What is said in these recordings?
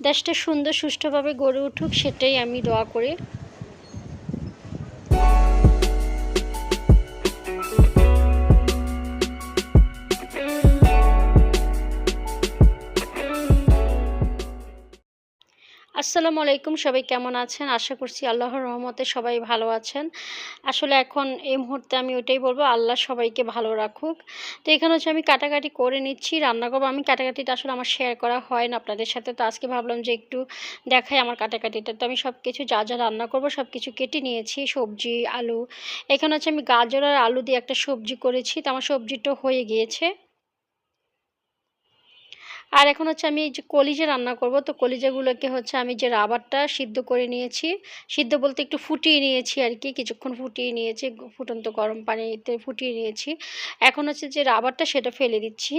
দেশটা সুন্দর সুষ্ঠুভাবে গড়ে উঠুক সেটাই আমি দোয়া করি। আসসালামু আলাইকুম, সবাই কেমন আছেন? আশা করছি আল্লাহর রহমতে সবাই ভালো আছেন। আসলে এখন এই মুহূর্তে আমি ওইটাই বলব, আল্লাহ সবাইকে ভালো রাখুক। তো এখানে হচ্ছে আমি কাটাকাটি করে নিচ্ছি, রান্না করব। আমি কাটাকাটিটা আসলে আমার শেয়ার করা হয় না আপনাদের সাথে। তো আজকে ভাবলাম যে একটু দেখাই আমার কাটাকাটিটা। তো আমি সব কিছু যা যা রান্না করব সব কিছু কেটে নিয়েছি, সবজি, আলু। এখানে হচ্ছে আমি গাজর আর আলু দিয়ে একটা সবজি করেছি। তো আমার সবজিটা হয়ে গিয়েছে। আর এখন হচ্ছে আমি যে কলিজা রান্না করব, তো কলিজাগুলোকে হচ্ছে আমি যে রাবারটা সিদ্ধ করে নিয়েছি, সিদ্ধ বলতে একটু ফুটিয়ে নিয়েছি আর কি, কিছুক্ষণ ফুটিয়ে নিয়েছি ফুটন্ত গরম পানিতে ফুটিয়ে নিয়েছি। এখন হচ্ছে যে রাবারটা সেটা ফেলে দিচ্ছি।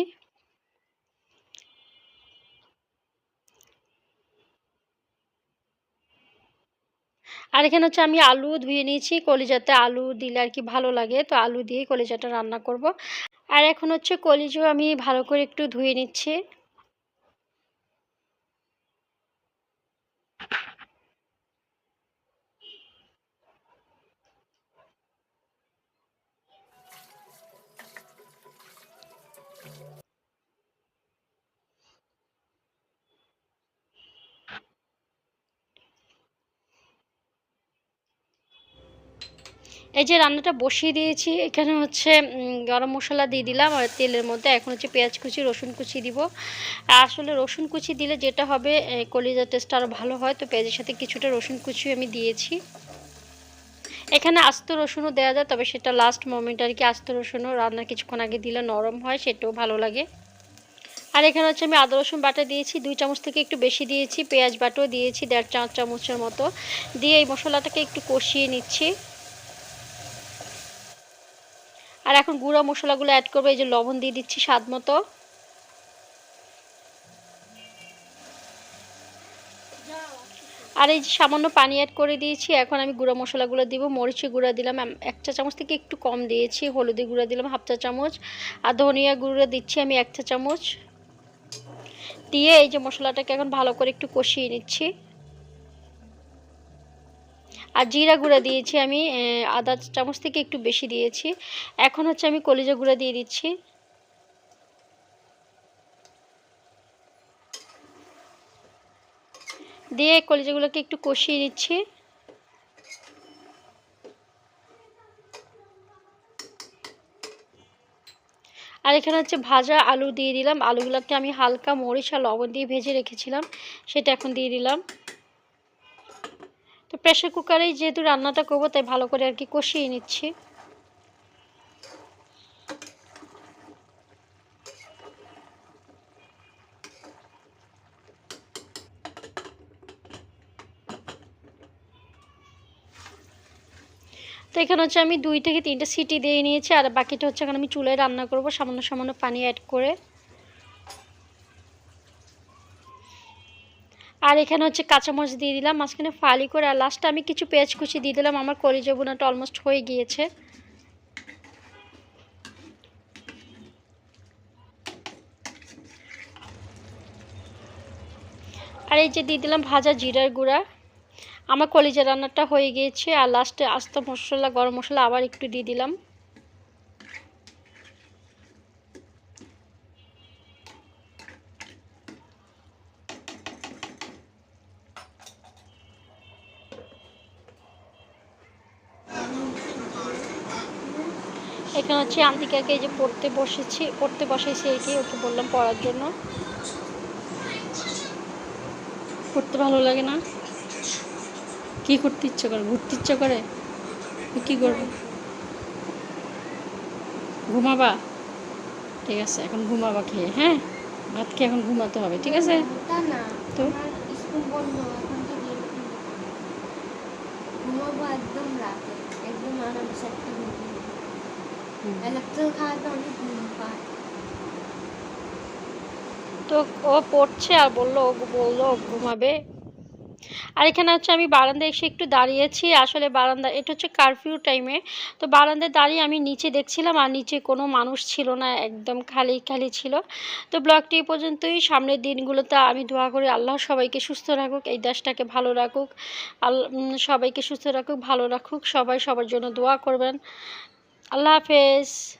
আর এখানে হচ্ছে আমি আলু ধুয়ে নিয়েছি, কলিজাতে আলু দিলে আর কি ভালো লাগে, তো আলু দিয়ে কলিজাটা রান্না করব। আর এখন হচ্ছে কলিজা আমি ভালো করে একটু ধুয়ে নিচ্ছি। এই যে রান্নাটা বসিয়ে দিয়েছি, এখানে হচ্ছে গরম মশলা দিয়ে দিলাম আর তেলের মধ্যে এখন হচ্ছে পেঁয়াজ কুচি, রসুন কুচি দিব। আসলে রসুন কুচি দিলে যেটা হবে কলিজার টেস্ট আরও ভালো হয়। তো পেঁয়াজের সাথে কিছুটা রসুন কুচি আমি দিয়েছি। এখানে আস্ত রসুনও দেওয়া যায়, তবে সেটা লাস্ট মোমেন্ট আর কি আস্ত রসুনও রান্না কিছুক্ষণ আগে দিলে নরম হয়, সেটাও ভালো লাগে। আর এখানে হচ্ছে আমি আদা, রসুন বাটা দিয়েছি, দুই চামচ থেকে একটু বেশি দিয়েছি, পেঁয়াজ বাটাও দিয়েছি, দেড় চা চামচের মতো। দিয়ে এই মশলাটাকে একটু কষিয়ে নিচ্ছি। আর এখন গুঁড়া মশলাগুলো অ্যাড করব, এই যে লবণ দিয়ে দিচ্ছি স্বাদ মতো। আর এই যে সামান্য পানি অ্যাড করে দিয়েছি, এখন আমি গুঁড়া মশলাগুলো দিব। মরিচি গুঁড়া দিলাম এক চা চামচ থেকে একটু কম দিয়েছি। হলুদি গুঁড়া দিলাম, হাফ চা চামচ। আর ধনিয়া গুঁড়া দিচ্ছি আমি এক চা চামচ। দিয়ে এই যে মশলাটাকে এখন ভালো করে একটু কষিয়ে নিচ্ছি। আর জিরা গুঁড়া দিয়েছি আমি আদা চামচ থেকে একটু বেশি দিয়েছি। এখন হচ্ছে আমি কলিজা গুঁড়া দিয়ে দিচ্ছি। দিয়ে কলিজাগুলোকে একটু কষিয়ে নিচ্ছি। আর এখানে হচ্ছে ভাজা আলু দিয়ে দিলাম। আলুগুলোকে আমি হালকা মরিচ আর লবণ দিয়ে ভেজে রেখেছিলাম, সেটা এখন দিয়ে দিলাম। তো প্রেশার কুকারেই যেহেতু রান্নাটা করব, তাই ভালো করে আর কি কষিয়ে নিচ্ছি। তো এখানে হচ্ছে আমি দুই থেকে তিনটে সিটি দিয়ে নিয়েছি, আর বাকিটা হচ্ছে এখন আমি চুলায় রান্না করব, সামান্য সামান্য পানি অ্যাড করে। আর এখানে হচ্ছে কাঁচামরিচ দিয়ে দিলাম, মাঝখানে ফালি করে, আর লাস্টে আমি কিছু পেঁয়াজ কুচি দিয়ে দিলাম, আমার কলিজা বোনাটা অলমোস্ট হয়ে গিয়েছে। আর এই যে দিয়ে দিলাম ভাজা জিরার গুঁড়া, আমার কলিজা রান্নাটা হয়ে গিয়েছে, আর লাস্টে আস্ত মশলা, গরম মশলা আবার একটু দিয়ে দিলাম। এখানে হচ্ছে আন্তিকাকে যে পড়তে বসেছি পড়তে বসেছি আর কি ওকে বললাম পড়ার জন্য। পড়তে ভালো লাগে না। কি করতে ইচ্ছে করে? ঘুরতে ইচ্ছে করে? কি করবে? ঘুমাবা? ঠিক আছে এখন ঘুমাবা খেয়ে হ্যাঁ? ভাত খেয়ে এখন ঘুমাতে হবে ঠিক আছে? তো ঘুমাবো একদম রাতে একদম আরামসে একটা তো খাওয়াতে অনেক ঘুম পায় তো ও পড়ছে আর বলল ও বলল ঘুমাবে। আর এখানে হচ্ছে আমি বারান্দায় এসে একটু দাঁড়িয়েছি। আসলে বারান্দা এটা হচ্ছে কারফিউ টাইমে তো বারান্দায় দাঁড়িয়ে আমি নিচে দেখছিলাম আর নিচে কোনো মানুষ ছিল না একদম খালি খালি ছিল। তো ব্লগটি পর্যন্তই। সামনের দিনগুলোতে আমি দোয়া করি আল্লাহ সবাইকে সুস্থ রাখুক এই দেশটাকে ভালো রাখুক। আল্লাহ সবাইকে সুস্থ রাখুক ভালো রাখুক। সবাই সবার জন্য দোয়া করবেন। আল্লাহ হাফেজ।